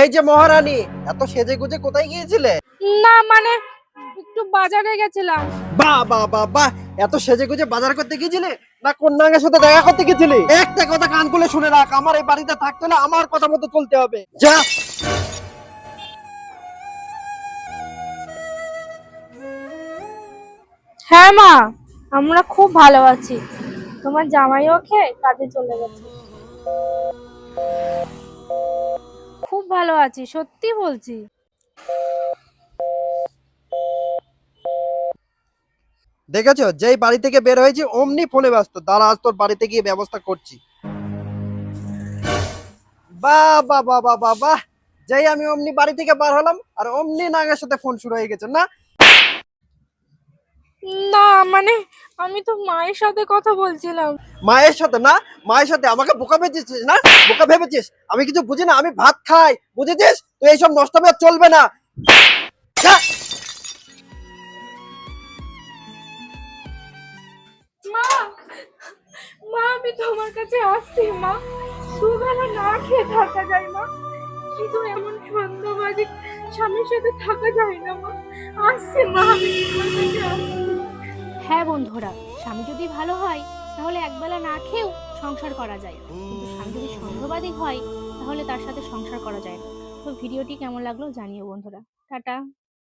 এই যে মহারানী এত সেজে গুজে কোথায় গিয়েছিলে? না মানে একটু বাজারে গেছিলাম। বাহ বাহ বাহ বাহ এত সেজে গুজে বাজার করতে গিয়েছিলে? না কন্যাঙ্গের সাথে দেখা করতে গেছিলে একটা কথা কান খুলে শুনে রাখ আমার এই বাড়িতে থাকতে হলে আমার কথা মতো চলতে হবে। যা। হ্যাঁ মা আমরা খুব ভালো আছি। তোমার জামাইও খেয়ে কাজে চলে গেছে। ভালো আছি সত্যি বলছি। দেখেছ? যেই বাড়ি থেকে বের হয়েছি অমনি ফোনে ব্যস্ত। দাঁড়া আজ তোর বাড়িতে গিয়ে ব্যবস্থা করছি। বাহ বাহ বাহ বাহ বাহ বাহ। যেই আমি অমনি বাড়ি থেকে বার হলাম আর অমনি নাগের সাথে ফোন শুরু হয়ে গেছে না? না মানে আমি তো মায়ের সাথে কথা বলছিলাম। মায়ের সাথে না? মায়ের সাথে আমাকে বোকা ভেবেছিস না? বোকা ভেবেছিস? আমি কিছু বুঝি না আমি ভাত খাই বুঝেছিস? তুই এইসব নষ্ট হবে চলবে না। মা মা আমি তোমার কাছে আসছি মা। দুবেলা না খেয়ে থাকা যায় মা। কিন্তু এমন সন্ধ্যাবাজে স্বামীর সাথে থাকা যায় না মা। আসছি মা আমি তোমার কাছে আসছি। হ্যাঁ বন্ধুরা, স্বামী যদি ভালো হয়, তাহলে একবেলা না খেয়েও সংসার করা যায়। কিন্তু স্বামী যদি সন্দেহবাদী হয়, তাহলে তার সাথে সংসার করা যায় না। তো ভিডিওটি কেমন লাগল জানিও বন্ধুরা। টাটা।